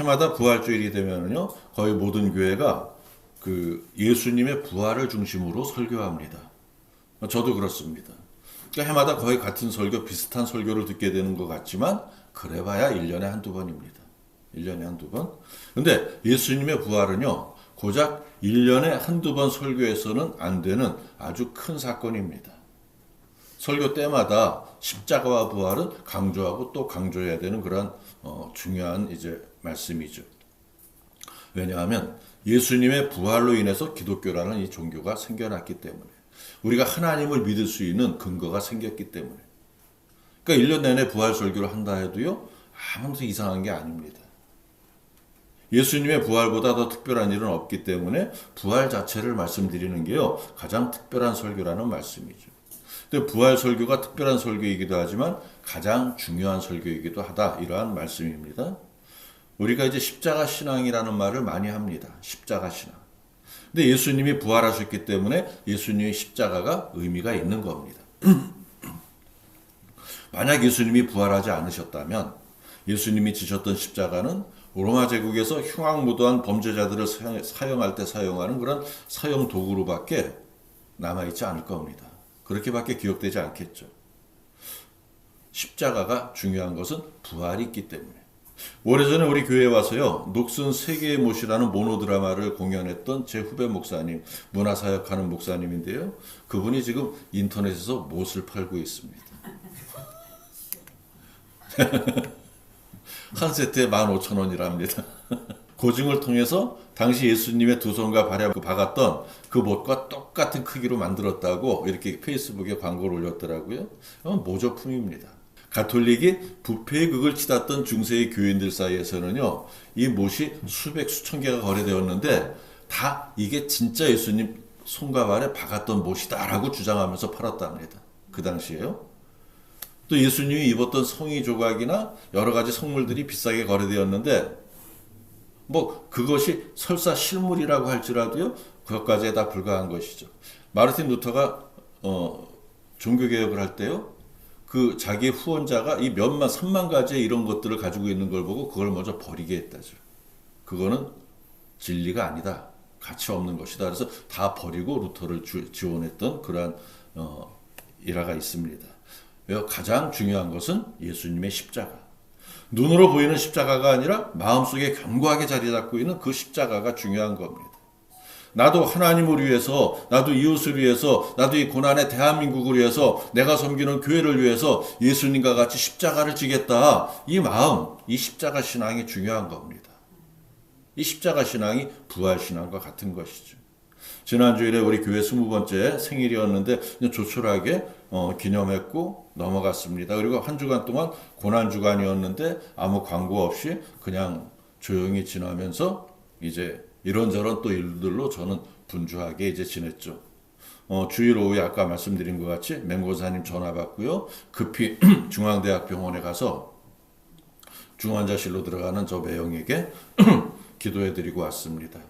해마다 부활주일이 되면은요 거의 모든 교회가 그 예수님의 부활을 중심으로 설교합니다. 저도 그렇습니다. 그러니까 해마다 거의 같은 설교, 비슷한 설교를 듣게 되는 것 같지만 그래봐야 1년에 한두 번입니다. 1년에 한두 번. 근데 예수님의 부활은요, 고작 1년에 한두 번 설교해서는 안 되는 아주 큰 사건입니다. 설교 때마다 십자가와 부활은 강조하고 또 강조해야 되는 그런 어, 중요한 이제 말씀이죠. 왜냐하면 예수님의 부활로 인해서 기독교라는 이 종교가 생겨났기 때문에 우리가 하나님을 믿을 수 있는 근거가 생겼기 때문에 그러니까 1년 내내 부활 설교를 한다 해도요 아무도 이상한 게 아닙니다. 예수님의 부활보다 더 특별한 일은 없기 때문에 부활 자체를 말씀드리는 게요 가장 특별한 설교라는 말씀이죠. 근데 부활 설교가 특별한 설교이기도 하지만 가장 중요한 설교이기도 하다 이러한 말씀입니다. 우리가 이제 십자가 신앙이라는 말을 많이 합니다. 십자가 신앙. 근데 예수님이 부활하셨기 때문에 예수님의 십자가가 의미가 있는 겁니다. 만약 예수님이 부활하지 않으셨다면 예수님이 지셨던 십자가는 로마 제국에서 흉악무도한 범죄자들을 사용할 때 사용하는 그런 사용 도구로밖에 남아있지 않을 겁니다. 그렇게밖에 기억되지 않겠죠. 십자가가 중요한 것은 부활이 있기 때문에. 오래전에 우리 교회에 와서요, 녹슨 세계의 못이라는 모노드라마를 공연했던 제 후배 목사님, 문화사역하는 목사님인데요. 그분이 지금 인터넷에서 못을 팔고 있습니다. 한 세트에 15,000원이랍니다. 고증을 통해서 당시 예수님의 두 손과 발에 박았던 그 못과 똑같은 크기로 만들었다고 이렇게 페이스북에 광고를 올렸더라고요. 모조품입니다. 가톨릭이 부패의 극을 치닫던 중세의 교인들 사이에서는요, 이 못이 수백, 수천 개가 거래되었는데, 다 이게 진짜 예수님 손과 발에 박았던 못이다라고 주장하면서 팔았답니다. 그 당시에요. 또 예수님이 입었던 성의 조각이나 여러 가지 성물들이 비싸게 거래되었는데, 뭐, 그것이 설사 실물이라고 할지라도요, 그것까지에 다 불과한 것이죠. 마르틴 루터가, 어, 종교개혁을 할 때요, 그 자기 후원자가 이 몇만, 삼만 가지의 이런 것들을 가지고 있는 걸 보고 그걸 먼저 버리게 했다죠. 그거는 진리가 아니다. 가치 없는 것이다. 그래서 다 버리고 루터를 주, 지원했던 그러한 어, 일화가 있습니다. 가장 중요한 것은 예수님의 십자가. 눈으로 보이는 십자가가 아니라 마음속에 견고하게 자리 잡고 있는 그 십자가가 중요한 겁니다. 나도 하나님을 위해서, 나도 이웃을 위해서, 나도 이 고난의 대한민국을 위해서, 내가 섬기는 교회를 위해서 예수님과 같이 십자가를 지겠다. 이 마음, 이 십자가 신앙이 중요한 겁니다. 이 십자가 신앙이 부활 신앙과 같은 것이죠. 지난 주일에 우리 교회 스무 번째 생일이었는데 조촐하게 어, 기념했고 넘어갔습니다. 그리고 한 주간 동안 고난 주간이었는데 아무 광고 없이 그냥 조용히 지나면서 이제 이런저런 또 일들로 저는 분주하게 이제 지냈죠. 어, 주일 오후에 아까 말씀드린 것 같이 맹고사님 전화 받고요. 급히 중앙대학병원에 가서 중환자실로 들어가는 저 매형에게 기도해 드리고 왔습니다.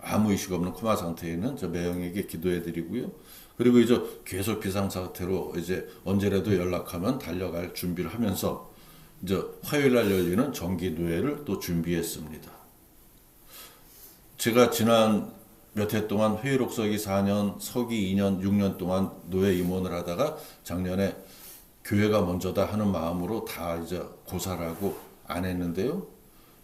아무 의식 없는 코마 상태에 있는 저 매형에게 기도해 드리고요. 그리고 이제 계속 비상 상태로 이제 언제라도 연락하면 달려갈 준비를 하면서 이제 화요일 날 열리는 정기 노예를 또 준비했습니다. 제가 지난 몇 해 동안 회의록 서기 4년, 서기 2년, 6년 동안 노예 임원을 하다가 작년에 교회가 먼저다 하는 마음으로 다 이제 고사라고 안 했는데요.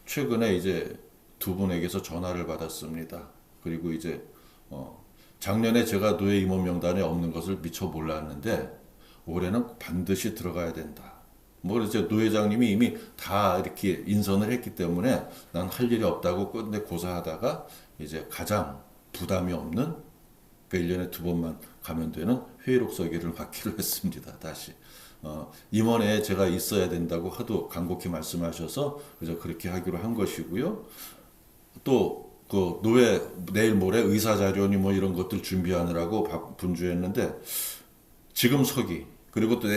최근에 이제 두 분에게서 전화를 받았습니다. 그리고 이제 어 작년에 제가 노예 임원 명단에 없는 것을 미처 몰랐는데 올해는 반드시 들어가야 된다. 뭐 이제 노회장님이 이미 다 이렇게 인선을 했기 때문에 난 할 일이 없다고 끝내 고사하다가 이제 가장 부담이 없는 그 1년에 두 번만 가면 되는 회의록 서기를 맡기로 했습니다. 다시. 어, 임원에 제가 있어야 된다고 하도 간곡히 말씀하셔서 그래서 그렇게 하기로 한 것이고요. 또 그 노예 내일 모레 의사 자료니 뭐 이런 것들 준비하느라고 분주했는데 지금 서기 그리고 또 어,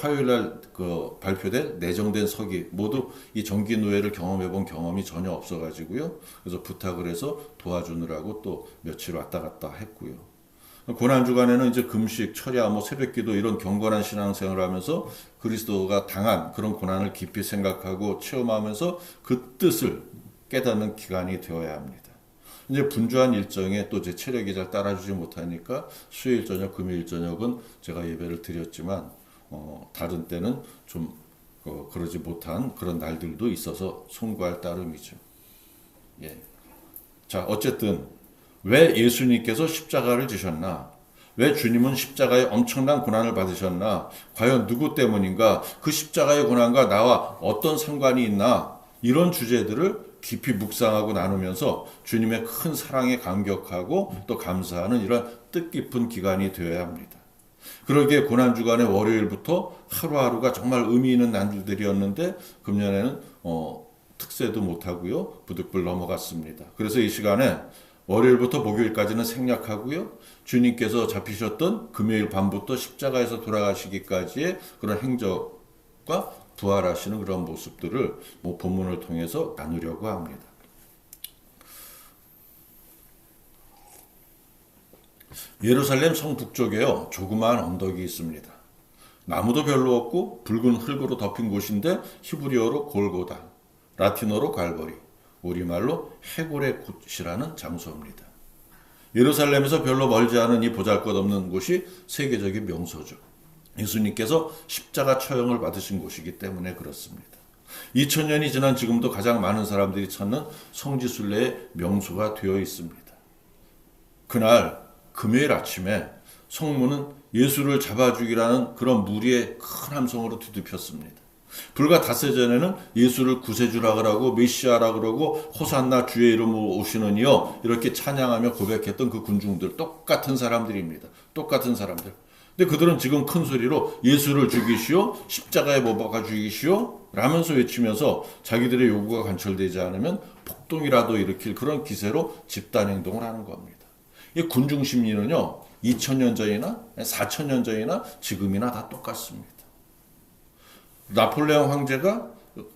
화요일 날그 발표된 내정된 서기 모두 이 정기 노예를 경험해 본 경험이 전혀 없어 가지고요. 그래서 부탁을 해서 도와주느라고 또 며칠 왔다 갔다 했고요. 고난 주간에는 이제 금식, 철야, 뭐 새벽기도 이런 경건한 신앙생활을 하면서 그리스도가 당한 그런 고난을 깊이 생각하고 체험하면서 그 뜻을 깨닫는 기간이 되어야 합니다. 이제 분주한 일정에 또 제 체력이 잘 따라주지 못하니까 수요일 저녁, 금요일 저녁은 제가 예배를 드렸지만 어, 다른 때는 좀 어, 그러지 못한 그런 날들도 있어서 송구할 따름이죠. 예. 자, 어쨌든 왜 예수님께서 십자가를 지셨나? 왜 주님은 십자가에 엄청난 고난을 받으셨나? 과연 누구 때문인가? 그 십자가의 고난과 나와 어떤 상관이 있나? 이런 주제들을 깊이 묵상하고 나누면서 주님의 큰 사랑에 감격하고 또 감사하는 이런 뜻깊은 기간이 되어야 합니다. 그러기에 고난 주간의 월요일부터 하루하루가 정말 의미 있는 날들이었는데 금년에는 어, 특세도 못하고요 부득불 넘어갔습니다. 그래서 이 시간에 월요일부터 목요일까지는 생략하고요 주님께서 잡히셨던 금요일 밤부터 십자가에서 돌아가시기까지의 그런 행적과 부활하시는 그런 모습들을 뭐 본문을 통해서 나누려고 합니다. 예루살렘 성 북쪽에요 조그마한 언덕이 있습니다. 나무도 별로 없고 붉은 흙으로 덮인 곳인데 히브리어로 골고다, 라틴어로 갈보리, 우리말로 해골의 곳이라는 장소입니다. 예루살렘에서 별로 멀지 않은 이 보잘것없는 곳이 세계적인 명소죠. 예수님께서 십자가 처형을 받으신 곳이기 때문에 그렇습니다. 2000년이 지난 지금도 가장 많은 사람들이 찾는 성지순례의 명소가 되어 있습니다. 그날 금요일 아침에 성문은 예수를 잡아주기라는 그런 무리의 큰 함성으로 뒤덮였습니다. 불과 닷새 전에는 예수를 구세주라 그러고 메시아라 그러고 호산나 주의 이름으로 오시는 이여 이렇게 찬양하며 고백했던 그 군중들 똑같은 사람들입니다. 똑같은 사람들. 근데 그들은 지금 큰 소리로 예수를 죽이시오, 십자가에 못 박아 죽이시오, 라면서 외치면서 자기들의 요구가 관철되지 않으면 폭동이라도 일으킬 그런 기세로 집단 행동을 하는 겁니다. 이 군중 심리는요, 2000년 전이나 4000년 전이나 지금이나 다 똑같습니다. 나폴레옹 황제가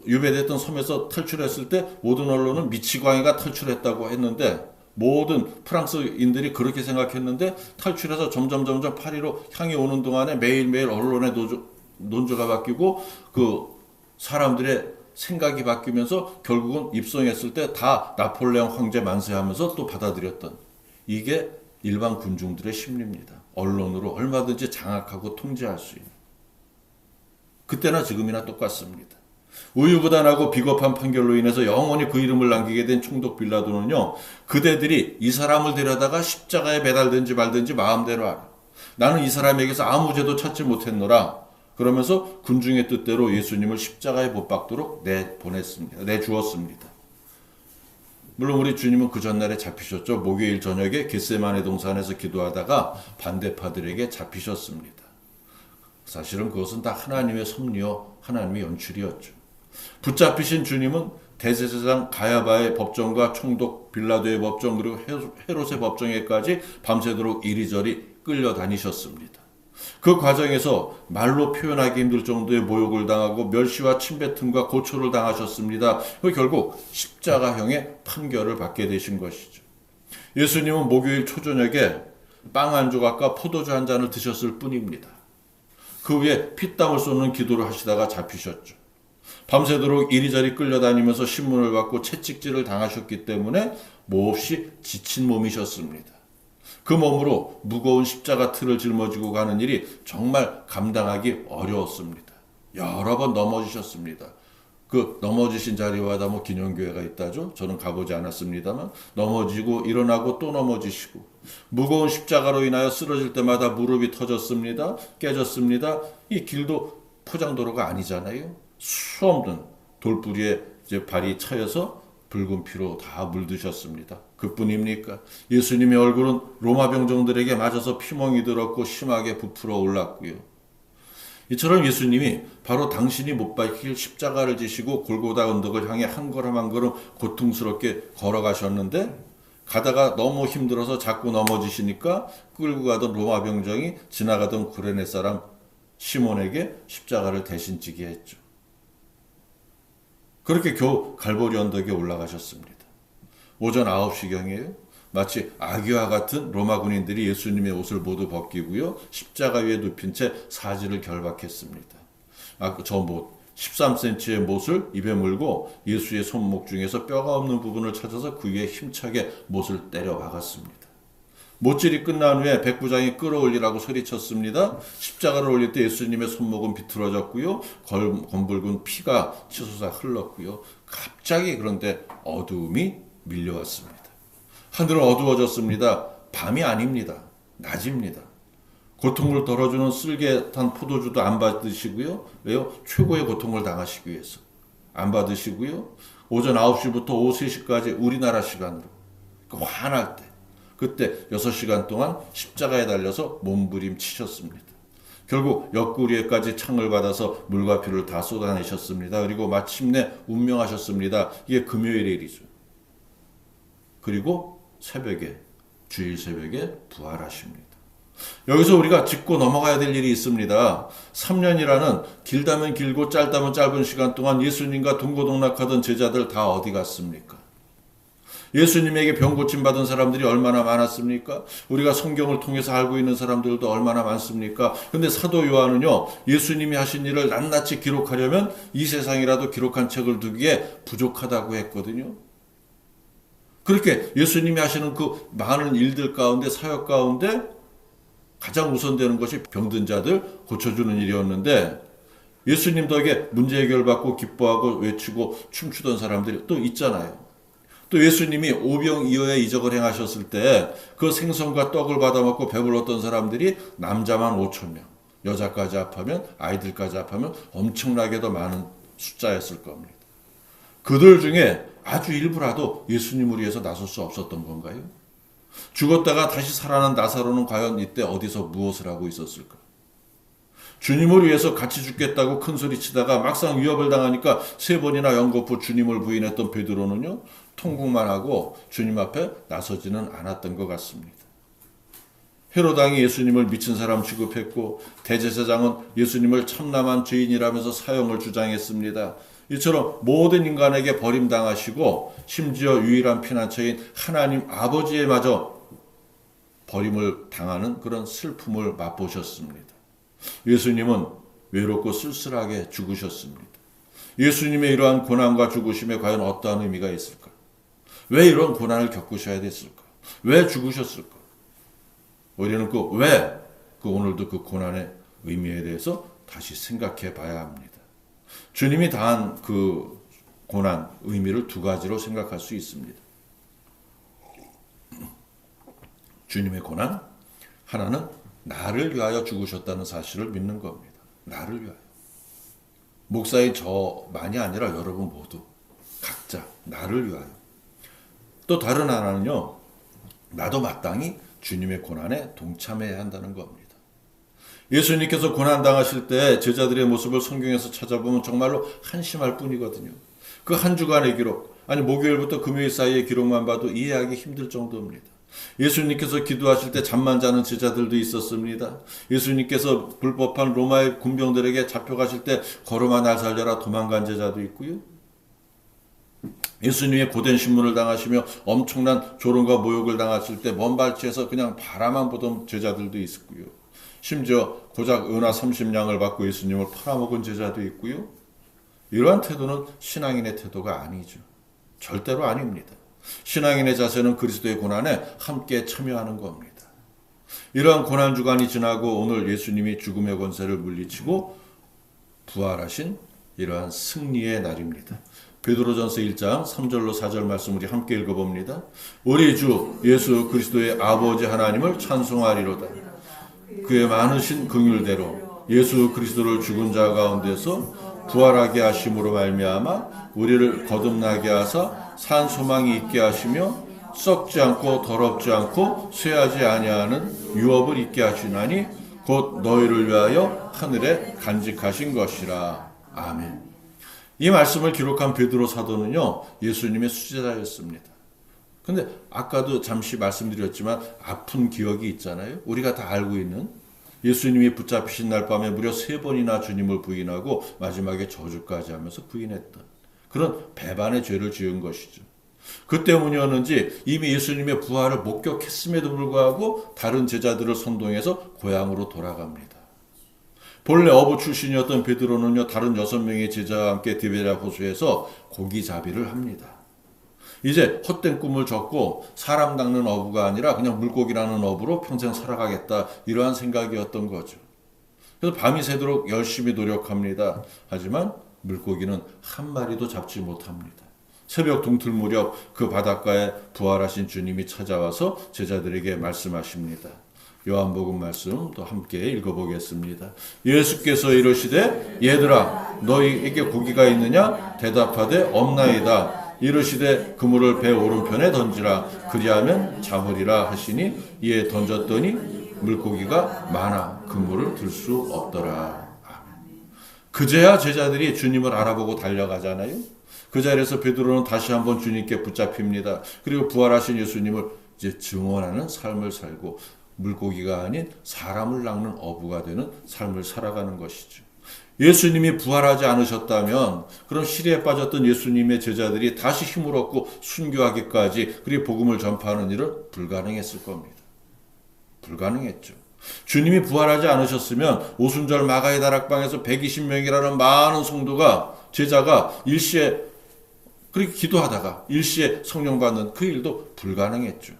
유배됐던 섬에서 탈출했을 때 모든 언론은 미치광이가 탈출했다고 했는데 모든 프랑스인들이 그렇게 생각했는데 탈출해서 점점 점점 파리로 향해 오는 동안에 매일매일 언론의 노조, 논조가 바뀌고 그 사람들의 생각이 바뀌면서 결국은 입성했을 때 다 나폴레옹 황제 만세 하면서 또 받아들였던 이게 일반 군중들의 심리입니다. 언론으로 얼마든지 장악하고 통제할 수 있는. 그때나 지금이나 똑같습니다. 우유부단하고 비겁한 판결로 인해서 영원히 그 이름을 남기게 된 총독 빌라도는요, 그대들이 이 사람을 데려다가 십자가에 매달든지 말든지 마음대로 하라. 나는 이 사람에게서 아무 죄도 찾지 못했노라. 그러면서 군중의 뜻대로 예수님을 십자가에 못 박도록 내보냈습니다. 내주었습니다. 물론 우리 주님은 그 전날에 잡히셨죠. 목요일 저녁에 겟세마네 동산에서 기도하다가 반대파들에게 잡히셨습니다. 사실은 그것은 다 하나님의 섭리요, 하나님의 연출이었죠. 붙잡히신 주님은 대제사장 가야바의 법정과 총독 빌라도의 법정 그리고 헤롯의 법정에까지 밤새도록 이리저리 끌려다니셨습니다. 그 과정에서 말로 표현하기 힘들 정도의 모욕을 당하고 멸시와 침뱉음과 고초를 당하셨습니다. 그 결국 십자가형의 판결을 받게 되신 것이죠. 예수님은 목요일 초저녁에 빵 한 조각과 포도주 한 잔을 드셨을 뿐입니다. 그 위에 피땀을 쏟는 기도를 하시다가 잡히셨죠. 밤새도록 이리저리 끌려다니면서 신문을 받고 채찍질을 당하셨기 때문에 몹시 지친 몸이셨습니다. 그 몸으로 무거운 십자가 틀을 짊어지고 가는 일이 정말 감당하기 어려웠습니다. 여러 번 넘어지셨습니다. 그 넘어지신 자리마다 뭐 기념교회가 있다죠. 저는 가보지 않았습니다만 넘어지고 일어나고 또 넘어지시고 무거운 십자가로 인하여 쓰러질 때마다 무릎이 터졌습니다. 깨졌습니다. 이 길도 포장도로가 아니잖아요. 수없는 돌뿌리에 이제 발이 차여서 붉은 피로 다 물드셨습니다. 그뿐입니까? 예수님의 얼굴은 로마 병정들에게 맞아서 피멍이 들었고 심하게 부풀어 올랐고요. 이처럼 예수님이 바로 당신이 못 박힐 십자가를 지시고 골고다 언덕을 향해 한 걸음 한 걸음 고통스럽게 걸어가셨는데 가다가 너무 힘들어서 자꾸 넘어지시니까 끌고 가던 로마 병정이 지나가던 구레네 사람 시몬에게 십자가를 대신 지게 했죠. 그렇게 겨우 갈보리 언덕에 올라가셨습니다. 오전 9시경이에요. 마치 아기와 같은 로마 군인들이 예수님의 옷을 모두 벗기고요. 십자가 위에 눕힌 채 사지를 결박했습니다. 아, 저뭐 13cm의 못을 입에 물고 예수의 손목 중에서 뼈가 없는 부분을 찾아서 그 위에 힘차게 못을 때려 박았습니다. 못질이 끝난 후에 백부장이 끌어올리라고 소리쳤습니다. 십자가를 올릴 때 예수님의 손목은 비틀어졌고요. 검붉은 피가 치솟아 흘렀고요. 갑자기 그런데 어두움이 밀려왔습니다. 하늘은 어두워졌습니다. 밤이 아닙니다. 낮입니다. 고통을 덜어주는 쓸개 탄 포도주도 안 받으시고요. 왜요? 최고의 고통을 당하시기 위해서. 안 받으시고요. 오전 9시부터 오후 3시까지 우리나라 시간으로. 그 화날 때. 그때 6시간 동안 십자가에 달려서 몸부림치셨습니다. 결국 옆구리에까지 창을 받아서 물과 피를 다 쏟아내셨습니다. 그리고 마침내 운명하셨습니다. 이게 금요일의 일이죠. 그리고 새벽에 주일 새벽에 부활하십니다. 여기서 우리가 짚고 넘어가야 될 일이 있습니다. 3년이라는 길다면 길고 짧다면 짧은 시간 동안 예수님과 동고동락하던 제자들 다 어디 갔습니까? 예수님에게 병 고침 받은 사람들이 얼마나 많았습니까? 우리가 성경을 통해서 알고 있는 사람들도 얼마나 많습니까? 근데 사도 요한은요, 예수님이 하신 일을 낱낱이 기록하려면 이 세상이라도 기록한 책을 두기에 부족하다고 했거든요. 그렇게 예수님이 하시는 그 많은 일들 가운데, 사역 가운데 가장 우선되는 것이 병든 자들 고쳐주는 일이었는데 예수님 덕에 문제 해결받고 기뻐하고 외치고 춤추던 사람들이 또 있잖아요. 또 예수님이 오병이어의 이적을 행하셨을 때 그 생선과 떡을 받아 먹고 배불렀던 사람들이 남자만 5천 명, 여자까지 합하면 아이들까지 합하면 엄청나게도 많은 숫자였을 겁니다. 그들 중에 아주 일부라도 예수님을 위해서 나설 수 없었던 건가요? 죽었다가 다시 살아난 나사로는 과연 이때 어디서 무엇을 하고 있었을까? 주님을 위해서 같이 죽겠다고 큰 소리 치다가 막상 위협을 당하니까 세 번이나 연거푸 주님을 부인했던 베드로는요, 통곡만 하고 주님 앞에 나서지는 않았던 것 같습니다. 헤로당이 예수님을 미친 사람 취급했고 대제사장은 예수님을 참남한 죄인이라면서 사형을 주장했습니다. 이처럼 모든 인간에게 버림당하시고 심지어 유일한 피난처인 하나님 아버지에마저 버림을 당하는 그런 슬픔을 맛보셨습니다. 예수님은 외롭고 쓸쓸하게 죽으셨습니다. 예수님의 이러한 고난과 죽으심에 과연 어떠한 의미가 있을까? 왜 이런 고난을 겪으셔야 됐을까? 왜 죽으셨을까? 우리는 그 왜, 그 오늘도 그 고난의 의미에 대해서 다시 생각해 봐야 합니다. 주님이 다한 그 고난, 의미를 두 가지로 생각할 수 있습니다. 주님의 고난, 하나는 나를 위하여 죽으셨다는 사실을 믿는 겁니다. 나를 위하여. 목사의 저만이 아니라 여러분 모두 각자 나를 위하여. 또 다른 하나는요. 나도 마땅히 주님의 고난에 동참해야 한다는 겁니다. 예수님께서 고난당하실 때 제자들의 모습을 성경에서 찾아보면 정말로 한심할 뿐이거든요. 그 한 주간의 기록, 아니 목요일부터 금요일 사이의 기록만 봐도 이해하기 힘들 정도입니다. 예수님께서 기도하실 때 잠만 자는 제자들도 있었습니다. 예수님께서 불법한 로마의 군병들에게 잡혀가실 때 걸음아 날 살려라 도망간 제자도 있고요. 예수님의 고된 신문을 당하시며 엄청난 조롱과 모욕을 당하실 때 먼 발치에서 그냥 바라만 보던 제자들도 있었고요. 심지어 고작 은하 30냥을 받고 예수님을 팔아먹은 제자도 있고요. 이러한 태도는 신앙인의 태도가 아니죠. 절대로 아닙니다. 신앙인의 자세는 그리스도의 고난에 함께 참여하는 겁니다. 이러한 고난 주간이 지나고 오늘 예수님이 죽음의 권세를 물리치고 부활하신 이러한 승리의 날입니다. 베드로전서 1장 3절로 4절 말씀 우리 함께 읽어봅니다. 우리 주 예수 그리스도의 아버지 하나님을 찬송하리로다. 그의 많으신 긍휼대로 예수 그리스도를 죽은 자 가운데서 부활하게 하심으로 말미암아 우리를 거듭나게 하사 산 소망이 있게 하시며 썩지 않고 더럽지 않고 쇠하지 아니하는 유업을 있게 하시나니 곧 너희를 위하여 하늘에 간직하신 것이라. 아멘. 이 말씀을 기록한 베드로 사도는요. 예수님의 수제자였습니다. 근데 아까도 잠시 말씀드렸지만 아픈 기억이 있잖아요. 우리가 다 알고 있는 예수님이 붙잡히신 날 밤에 무려 세 번이나 주님을 부인하고 마지막에 저주까지 하면서 부인했던 그런 배반의 죄를 지은 것이죠. 그 때문이었는지 이미 예수님의 부활을 목격했음에도 불구하고 다른 제자들을 선동해서 고향으로 돌아갑니다. 본래 어부 출신이었던 베드로는요 다른 여섯 명의 제자와 함께 디베랴 호수에서 고기잡이를 합니다. 이제 헛된 꿈을 졌고 사람 닦는 어부가 아니라 그냥 물고기라는 어부로 평생 살아가겠다 이러한 생각이었던 거죠. 그래서 밤이 새도록 열심히 노력합니다. 하지만 물고기는 한 마리도 잡지 못합니다. 새벽 동틀 무렵 그 바닷가에 부활하신 주님이 찾아와서 제자들에게 말씀하십니다. 요한복음 말씀 또 함께 읽어보겠습니다. 예수께서 이르시되 얘들아 너희에게 고기가 있느냐 대답하되 없나이다. 이르시되 그물을 배 오른편에 던지라 그리하면 잡으리라 하시니 이에 던졌더니 물고기가 많아 그물을 들 수 없더라. 그제야 제자들이 주님을 알아보고 달려가잖아요. 그 자리에서 베드로는 다시 한번 주님께 붙잡힙니다. 그리고 부활하신 예수님을 이제 증언하는 삶을 살고 물고기가 아닌 사람을 낚는 어부가 되는 삶을 살아가는 것이죠. 예수님이 부활하지 않으셨다면 그럼 시리에 빠졌던 예수님의 제자들이 다시 힘을 얻고 순교하기까지 그리고 복음을 전파하는 일은 불가능했을 겁니다. 불가능했죠. 주님이 부활하지 않으셨으면 오순절 마가의 다락방에서 120명이라는 많은 성도가 제자가 일시에 그렇게 기도하다가 일시에 성령 받는 그 일도 불가능했죠.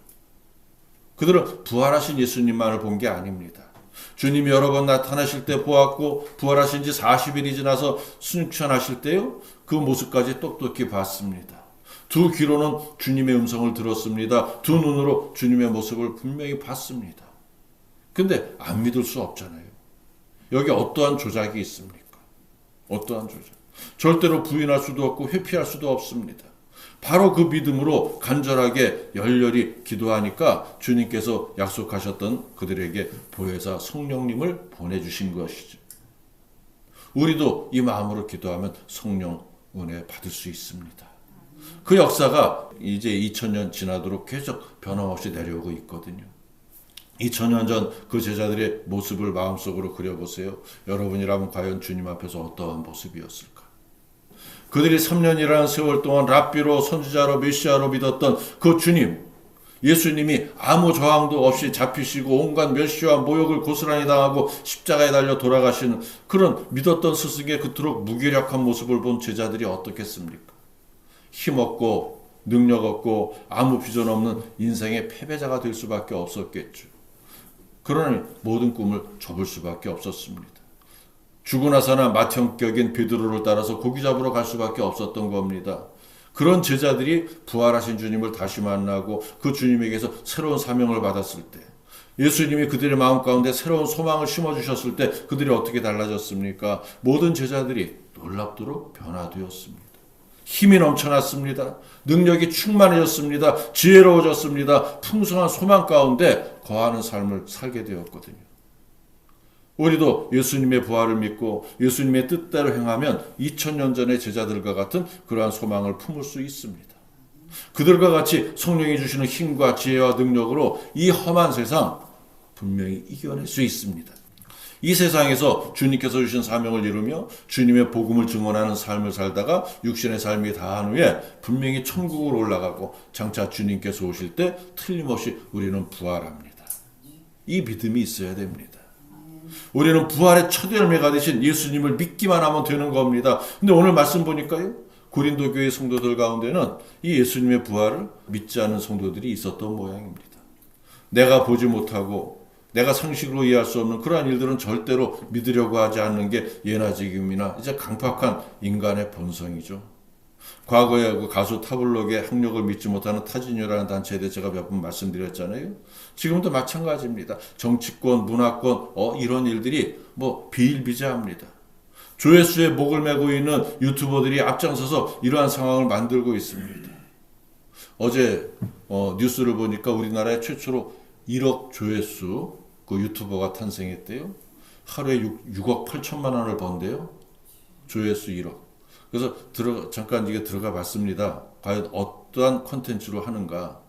그들은 부활하신 예수님만을 본 게 아닙니다. 주님이 여러 번 나타나실 때 보았고 부활하신 지 40일이 지나서 순천하실 때요. 그 모습까지 똑똑히 봤습니다. 두 귀로는 주님의 음성을 들었습니다. 두 눈으로 주님의 모습을 분명히 봤습니다. 근데 안 믿을 수 없잖아요. 여기 어떠한 조작이 있습니까? 어떠한 조작? 절대로 부인할 수도 없고 회피할 수도 없습니다. 바로 그 믿음으로 간절하게 열렬히 기도하니까 주님께서 약속하셨던 그들에게 보혜사 성령님을 보내주신 것이죠. 우리도 이 마음으로 기도하면 성령 은혜 받을 수 있습니다. 그 역사가 이제 2000년 지나도록 계속 변함없이 내려오고 있거든요. 2000년 전 그 제자들의 모습을 마음속으로 그려보세요. 여러분이라면 과연 주님 앞에서 어떠한 모습이었을까? 그들이 3년이라는 세월 동안 랍비로 선지자로 메시아로 믿었던 그 주님, 예수님이 아무 저항도 없이 잡히시고 온갖 멸시와 모욕을 고스란히 당하고 십자가에 달려 돌아가시는 그런 믿었던 스승의 그토록 무기력한 모습을 본 제자들이 어떻겠습니까? 힘없고 능력 없고 아무 비전 없는 인생의 패배자가 될 수밖에 없었겠죠. 그러니 모든 꿈을 접을 수밖에 없었습니다. 죽고 나서나 맏형격인 베드로를 따라서 고기 잡으러 갈 수밖에 없었던 겁니다. 그런 제자들이 부활하신 주님을 다시 만나고 그 주님에게서 새로운 사명을 받았을 때 예수님이 그들의 마음 가운데 새로운 소망을 심어주셨을 때 그들이 어떻게 달라졌습니까? 모든 제자들이 놀랍도록 변화되었습니다. 힘이 넘쳐났습니다. 능력이 충만해졌습니다. 지혜로워졌습니다. 풍성한 소망 가운데 거하는 삶을 살게 되었거든요. 우리도 예수님의 부활을 믿고 예수님의 뜻대로 행하면 2000년 전의 제자들과 같은 그러한 소망을 품을 수 있습니다. 그들과 같이 성령이 주시는 힘과 지혜와 능력으로 이 험한 세상 분명히 이겨낼 수 있습니다. 이 세상에서 주님께서 주신 사명을 이루며 주님의 복음을 증언하는 삶을 살다가 육신의 삶이 다한 후에 분명히 천국으로 올라가고 장차 주님께서 오실 때 틀림없이 우리는 부활합니다. 이 믿음이 있어야 됩니다. 우리는 부활의 첫 열매가 되신 예수님을 믿기만 하면 되는 겁니다. 근데 오늘 말씀 보니까요. 고린도 교회 성도들 가운데는 이 예수님의 부활을 믿지 않은 성도들이 있었던 모양입니다. 내가 보지 못하고 내가 상식으로 이해할 수 없는 그러한 일들은 절대로 믿으려고 하지 않는 게 예나 지금이나 이제 강팍한 인간의 본성이죠. 과거에 그 가수 타블록의 학력을 믿지 못하는 타진유라는 단체에 대해 제가 몇 번 말씀드렸잖아요. 지금도 마찬가지입니다. 정치권, 문화권, 어, 이런 일들이 뭐 비일비재합니다. 조회수에 목을 메고 있는 유튜버들이 앞장서서 이러한 상황을 만들고 있습니다. 어제 어, 뉴스를 보니까 우리나라에 최초로 1억 조회수 그 유튜버가 탄생했대요. 하루에 6, 6억 8천만 원을 번대요. 조회수 1억. 그래서 들어 잠깐 이게 들어가 봤습니다. 과연 어떠한 컨텐츠로 하는가?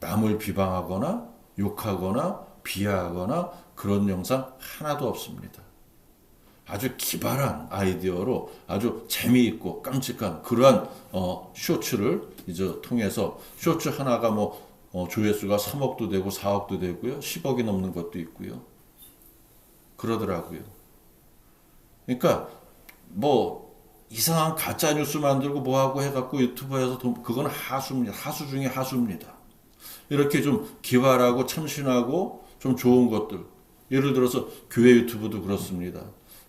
남을 비방하거나 욕하거나 비하하거나 그런 영상 하나도 없습니다. 아주 기발한 아이디어로 아주 재미있고 깜찍한 그러한 어, 쇼츠를 이제 통해서 쇼츠 하나가 뭐 어, 조회수가 3억도 되고 4억도 되고요. 10억이 넘는 것도 있고요. 그러더라고요. 그러니까 뭐 이상한 가짜 뉴스 만들고 뭐 하고 해갖고 유튜브에서 돈, 그건 하수입니다. 하수 중에 하수입니다. 이렇게 좀 기발하고 참신하고 좀 좋은 것들. 예를 들어서 교회 유튜브도 그렇습니다.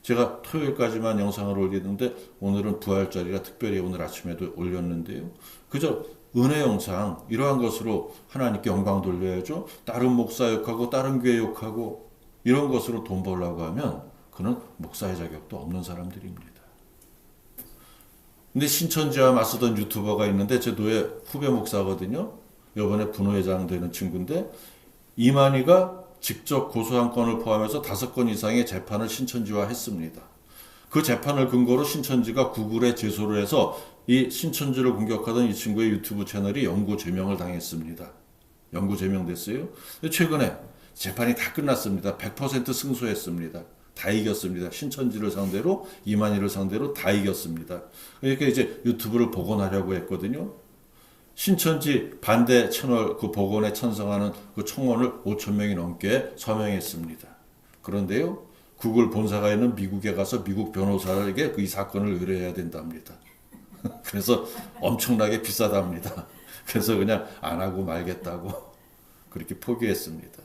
제가 토요일까지만 영상을 올리는데 오늘은 부활절이라 특별히 오늘 아침에도 올렸는데요. 그저 은혜 영상 이러한 것으로 하나님께 영광 돌려야죠. 다른 목사 욕하고 다른 교회 욕하고 이런 것으로 돈 벌려고 하면 그는 목사의 자격도 없는 사람들입니다. 근데 신천지와 맞서던 유튜버가 있는데 제 노예 후배 목사거든요. 이번에 분회장 되는 친구인데 이만희가 직접 고소한 건을 포함해서 다섯 건 이상의 재판을 신천지와 했습니다. 그 재판을 근거로 신천지가 구글에 제소를 해서 이 신천지를 공격하던 이 친구의 유튜브 채널이 영구 제명을 당했습니다. 영구 제명됐어요. 최근에 재판이 다 끝났습니다. 100% 승소했습니다. 다 이겼습니다. 신천지를 상대로 이만희를 상대로 다 이겼습니다. 그러니까 이제 유튜브를 복원하려고 했거든요. 신천지 반대 채널 그 복원에 찬성하는 그 청원을 5천 명이 넘게 서명했습니다. 그런데요, 구글 본사가 있는 미국에 가서 미국 변호사에게 그 이 사건을 의뢰해야 된답니다. 그래서 엄청나게 비싸답니다. 그래서 그냥 안 하고 말겠다고 그렇게 포기했습니다.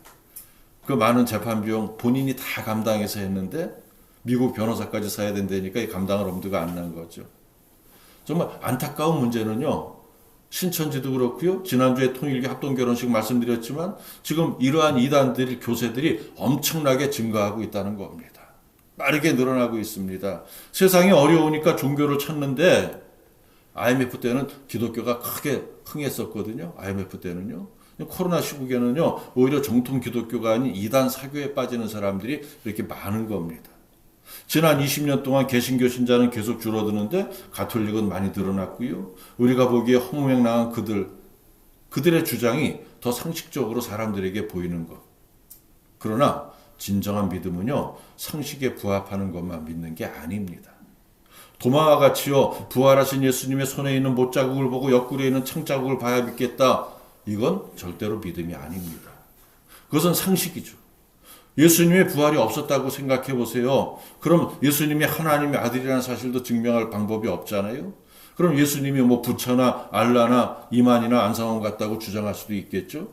그 많은 재판 비용 본인이 다 감당해서 했는데 미국 변호사까지 사야 된다니까 감당할 엄두가 안 난 거죠. 정말 안타까운 문제는요. 신천지도 그렇고요. 지난주에 통일교 합동 결혼식 말씀드렸지만 지금 이러한 이단들 교세들이 엄청나게 증가하고 있다는 겁니다. 빠르게 늘어나고 있습니다. 세상이 어려우니까 종교를 찾는데 IMF 때는 기독교가 크게 흥했었거든요. IMF 때는요. 코로나 시국에는요, 오히려 정통 기독교가 아닌 이단 사교에 빠지는 사람들이 이렇게 많은 겁니다. 지난 20년 동안 개신교 신자는 계속 줄어드는데 가톨릭은 많이 늘어났고요. 우리가 보기에 허무맹랑한 그들, 그들의 주장이 더 상식적으로 사람들에게 보이는 것. 그러나 진정한 믿음은요, 상식에 부합하는 것만 믿는 게 아닙니다. 도마와 같이요, 부활하신 예수님의 손에 있는 못자국을 보고 옆구리에 있는 창자국을 봐야 믿겠다. 이건 절대로 믿음이 아닙니다. 그것은 상식이죠. 예수님의 부활이 없었다고 생각해 보세요. 그럼 예수님이 하나님의 아들이라는 사실도 증명할 방법이 없잖아요. 그럼 예수님이 뭐 부처나 알라나 이만이나 안상원 같다고 주장할 수도 있겠죠.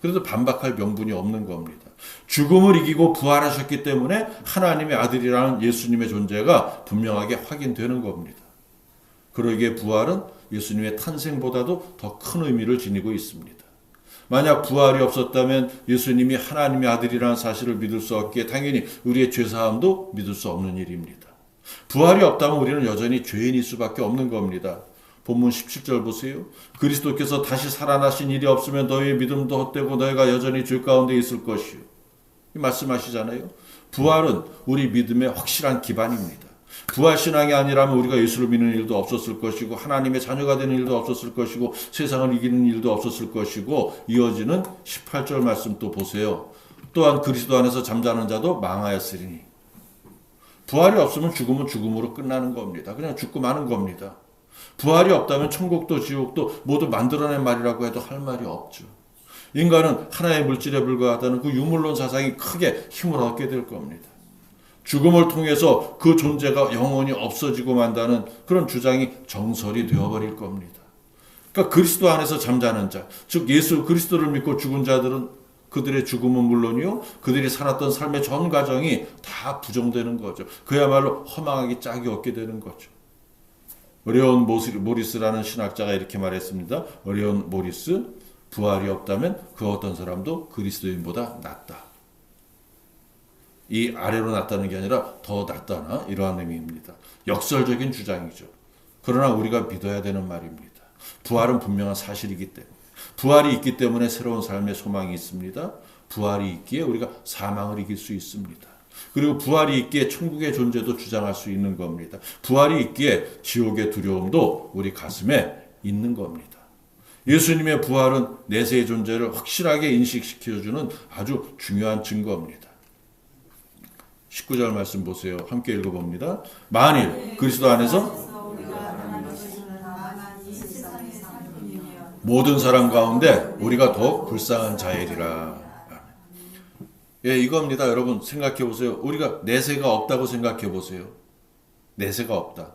그래도 반박할 명분이 없는 겁니다. 죽음을 이기고 부활하셨기 때문에 하나님의 아들이라는 예수님의 존재가 분명하게 확인되는 겁니다. 그러기에 부활은 예수님의 탄생보다도 더 큰 의미를 지니고 있습니다. 만약 부활이 없었다면 예수님이 하나님의 아들이라는 사실을 믿을 수 없기에 당연히 우리의 죄사함도 믿을 수 없는 일입니다. 부활이 없다면 우리는 여전히 죄인일 수밖에 없는 겁니다. 본문 17절 보세요. 그리스도께서 다시 살아나신 일이 없으면 너희의 믿음도 헛되고 너희가 여전히 죄 가운데 있을 것이요. 말씀하시잖아요. 부활은 우리 믿음의 확실한 기반입니다. 부활 신앙이 아니라면 우리가 예수를 믿는 일도 없었을 것이고 하나님의 자녀가 되는 일도 없었을 것이고 세상을 이기는 일도 없었을 것이고 이어지는 18절 말씀 또 보세요. 또한 그리스도 안에서 잠자는 자도 망하였으리니 부활이 없으면 죽음은 죽음으로 끝나는 겁니다. 그냥 죽고 마는 겁니다. 부활이 없다면 천국도 지옥도 모두 만들어낸 말이라고 해도 할 말이 없죠. 인간은 하나의 물질에 불과하다는 그 유물론 사상이 크게 힘을 얻게 될 겁니다. 죽음을 통해서 그 존재가 영원히 없어지고 만다는 그런 주장이 정설이 되어버릴 겁니다. 그러니까 그리스도 안에서 잠자는 자, 즉 예수 그리스도를 믿고 죽은 자들은 그들의 죽음은 물론이요, 그들이 살았던 삶의 전 과정이 다 부정되는 거죠. 그야말로 허망하게 짝이 없게 되는 거죠. 어려운 모리스라는 신학자가 이렇게 말했습니다. 어려운 모리스, 부활이 없다면 그 어떤 사람도 그리스도인보다 낫다. 이 아래로 낫다는 게 아니라 더 낫다나 이러한 의미입니다. 역설적인 주장이죠. 그러나 우리가 믿어야 되는 말입니다. 부활은 분명한 사실이기 때문에 부활이 있기 때문에 새로운 삶의 소망이 있습니다. 부활이 있기에 우리가 사망을 이길 수 있습니다. 그리고 부활이 있기에 천국의 존재도 주장할 수 있는 겁니다. 부활이 있기에 지옥의 두려움도 우리 가슴에 있는 겁니다. 예수님의 부활은 내세의 존재를 확실하게 인식시켜주는 아주 중요한 증거입니다. 19절 말씀 보세요. 함께 읽어봅니다. 만일 그리스도 안에서 모든 사람 가운데 우리가 더욱 불쌍한 자이리라. 예, 이겁니다. 여러분 생각해 보세요. 우리가 내세가 없다고 생각해 보세요. 내세가 없다.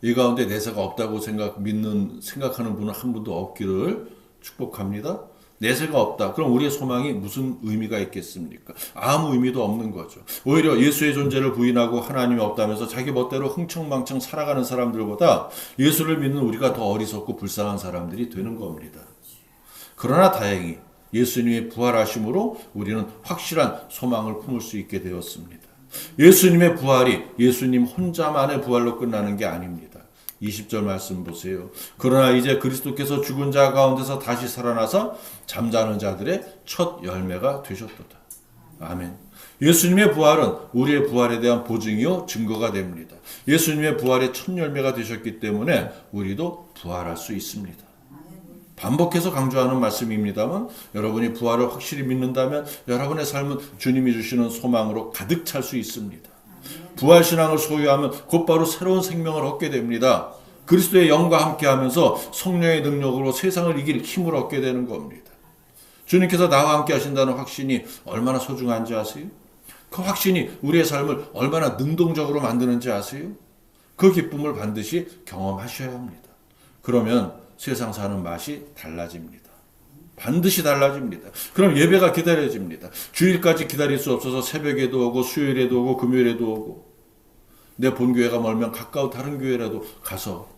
이 가운데 내세가 없다고 생각 믿는 생각하는 분은 한 분도 없기를 축복합니다. 내세가 없다. 그럼 우리의 소망이 무슨 의미가 있겠습니까? 아무 의미도 없는 거죠. 오히려 예수의 존재를 부인하고 하나님이 없다면서 자기 멋대로 흥청망청 살아가는 사람들보다 예수를 믿는 우리가 더 어리석고 불쌍한 사람들이 되는 겁니다. 그러나 다행히 예수님의 부활하심으로 우리는 확실한 소망을 품을 수 있게 되었습니다. 예수님의 부활이 예수님 혼자만의 부활로 끝나는 게 아닙니다. 20절 말씀 보세요. 그러나 이제 그리스도께서 죽은 자 가운데서 다시 살아나서 잠자는 자들의 첫 열매가 되셨도다. 아멘. 예수님의 부활은 우리의 부활에 대한 보증이요 증거가 됩니다. 예수님의 부활의 첫 열매가 되셨기 때문에 우리도 부활할 수 있습니다. 반복해서 강조하는 말씀입니다만 여러분이 부활을 확실히 믿는다면 여러분의 삶은 주님이 주시는 소망으로 가득 찰 수 있습니다. 부활 신앙을 소유하면 곧바로 새로운 생명을 얻게 됩니다. 그리스도의 영과 함께 하면서 성령의 능력으로 세상을 이길 힘을 얻게 되는 겁니다. 주님께서 나와 함께 하신다는 확신이 얼마나 소중한지 아세요? 그 확신이 우리의 삶을 얼마나 능동적으로 만드는지 아세요? 그 기쁨을 반드시 경험하셔야 합니다. 그러면 세상 사는 맛이 달라집니다. 반드시 달라집니다. 그럼 예배가 기다려집니다. 주일까지 기다릴 수 없어서 새벽에도 오고 수요일에도 오고 금요일에도 오고 내 본교회가 멀면 가까운 다른 교회라도 가서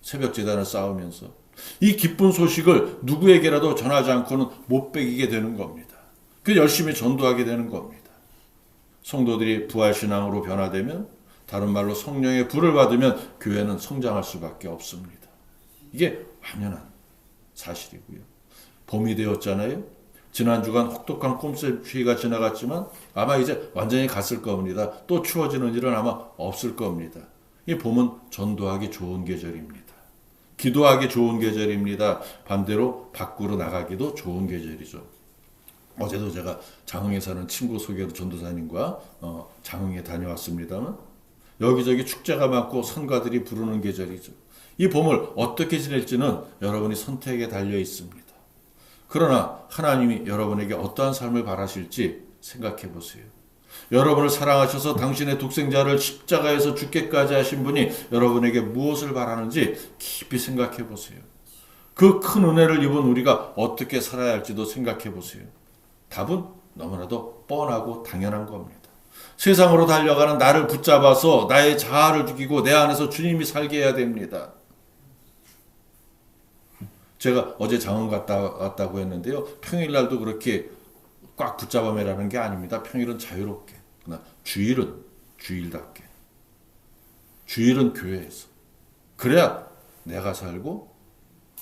새벽 재단을 쌓으면서 이 기쁜 소식을 누구에게라도 전하지 않고는 못 배기게 되는 겁니다. 그 열심히 전도하게 되는 겁니다. 성도들이 부활신앙으로 변화되면 다른 말로 성령의 불을 받으면 교회는 성장할 수밖에 없습니다. 이게 당연한 사실이고요. 봄이 되었잖아요. 지난 주간 혹독한 꼼수추위가 지나갔지만 아마 이제 완전히 갔을 겁니다. 또 추워지는 일은 아마 없을 겁니다. 이 봄은 전도하기 좋은 계절입니다. 기도하기 좋은 계절입니다. 반대로 밖으로 나가기도 좋은 계절이죠. 어제도 제가 장흥에 사는 친구 소개로 전도사님과 어, 장흥에 다녀왔습니다만 여기저기 축제가 많고 선가들이 부르는 계절이죠. 이 봄을 어떻게 지낼지는 여러분이 선택에 달려 있습니다. 그러나 하나님이 여러분에게 어떠한 삶을 바라실지 생각해 보세요. 여러분을 사랑하셔서 당신의 독생자를 십자가에서 죽게까지 하신 분이 여러분에게 무엇을 바라는지 깊이 생각해 보세요. 그 큰 은혜를 입은 우리가 어떻게 살아야 할지도 생각해 보세요. 답은 너무나도 뻔하고 당연한 겁니다. 세상으로 달려가는 나를 붙잡아서 나의 자아를 죽이고 내 안에서 주님이 살게 해야 됩니다. 제가 어제 장원 갔다 왔다고 했는데요. 평일날도 그렇게 꽉 붙잡아 매라는 게 아닙니다. 평일은 자유롭게. 그러나 주일은 주일답게. 주일은 교회에서. 그래야 내가 살고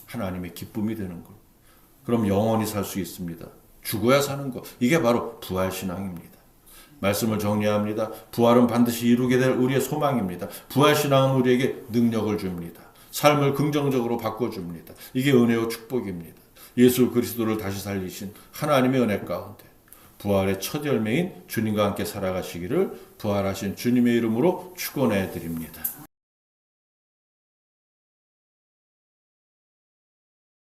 하나님의 기쁨이 되는 것. 그럼 영원히 살 수 있습니다. 죽어야 사는 것. 이게 바로 부활신앙입니다. 말씀을 정리합니다. 부활은 반드시 이루게 될 우리의 소망입니다. 부활신앙은 우리에게 능력을 줍니다. 삶을 긍정적으로 바꿔줍니다. 이게 은혜와 축복입니다. 예수 그리스도를 다시 살리신 하나님의 은혜 가운데 부활의 첫 열매인 주님과 함께 살아가시기를 부활하신 주님의 이름으로 축원해 드립니다.